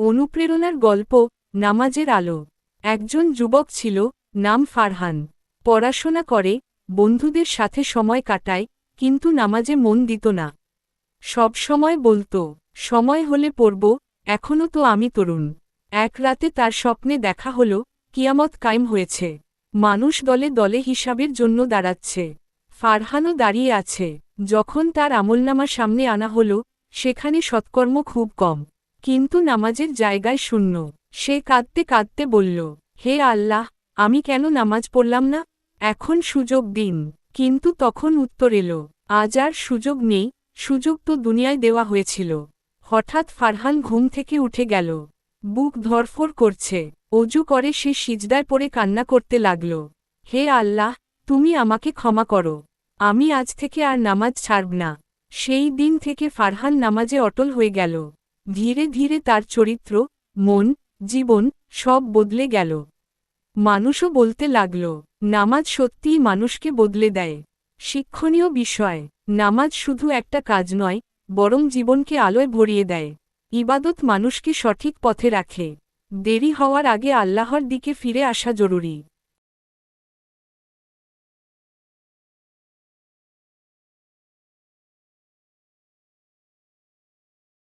অনুপ্রেরণার গল্প, নামাজের আলো। একজন যুবক ছিল, নাম ফারহান। পড়াশোনা করে, বন্ধুদের সাথে সময় কাটায়, কিন্তু নামাজে মন দিত না। সব সময় বলতো, সময় হলে পড়ব এখনও তো আমি তরুণ। এক রাতে তার স্বপ্নে দেখা হল, কিয়ামত কায়েম হয়েছে। মানুষ দলে দলে হিসাবের জন্য দাঁড়াচ্ছে। ফারহানও দাঁড়িয়ে আছে। যখন তার আমলনামা সামনে আনা হল, সেখানে সৎকর্ম খুব কম। কিন্তু নামাজের জায়গায় শূন্য। সে কাঁদতে কাঁদতে বলল, হে আল্লাহ, আমি কেন নামাজ পড়লাম না? এখন সুযোগ দিন। কিন্তু তখন উত্তর এলো, আজ আর সুযোগ নেই, সুযোগ তো দুনিয়ায় দেওয়া হয়েছিল। হঠাৎ ফারহান ঘুম থেকে উঠে গেল, বুক ধরফর করছে, অজু করে সে সিজদায় পড়ে কান্না করতে লাগল, হে আল্লাহ, তুমি আমাকে ক্ষমা করো, আমি আজ থেকে আর নামাজ ছাড়ব না। সেই দিন থেকে ফারহান নামাজে অটল হয়ে গেল। ধীরে ধীরে তার চরিত্র, মন, জীবন সব বদলে গেল। মানুষও বলতে লাগল, নামাজ সত্যিই মানুষকে বদলে দেয়। শিক্ষণীয় বিষয়, নামাজ শুধু একটা কাজ নয়, বরং জীবনকে আলোয় ভরিয়ে দেয়। ইবাদত মানুষকে সঠিক পথে রাখে। দেরি হওয়ার আগে আল্লাহর দিকে ফিরে আসা জরুরি।